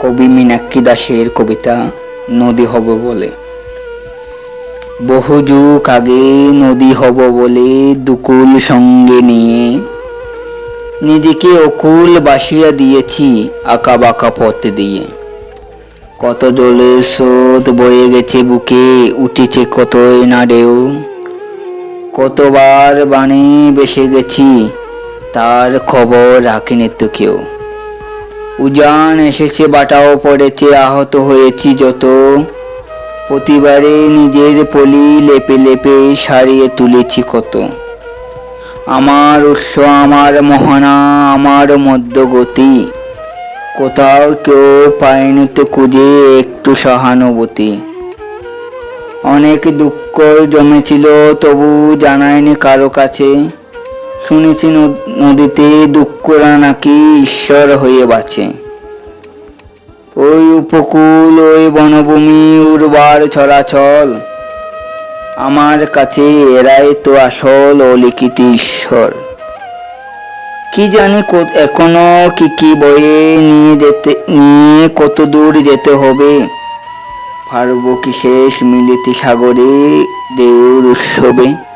কবি মীনাক্ষী দাসের কবিতা নদী হব বলে। বহু যুগ আগে নদী হব বলে দুকুল সঙ্গে নিয়ে, নিজেকে অকুল বাসিয়া দিয়েছি আঁকা বাঁকা পথ দিয়ে। কত জলের স্রোত বয়ে গেছে বুকে, উঠেছে কতই না ঢেউ। কতবার বানে বেসে গেছি, তার খবর রাখেনি তো কেউ। উজান এসেছে, বাটাও পড়েছে, আহত হয়েছি যত। প্রতিবারে নিজের পলি লেপে লেপে সারিয়ে তুলেছি কত। আমার উৎস, আমার মোহনা, আমার মধ্যগতি। কোথাও কেউ পায়নি তো খুঁজে একটু সহানুভূতি। অনেক দুঃখ জমেছিল, তবু জানায়নি কারও কাছে। শুনেছি নদ- নদীতে দুঃখরা নাকি ঈশ্বর হয়ে বাঁচে। ওই উপকূল, ওই বনভূমি, উর্বার ছড়াছল। আমার কাছে এরাই তো আসল অলিখিত ঈশ্বর। কি জানি এখনও কি কি বয়ে নিয়ে যেতে নিয়ে কত দূর যেতে হবে। পারব কি শেষ মিলিতি সাগরে দেউর উৎসবে?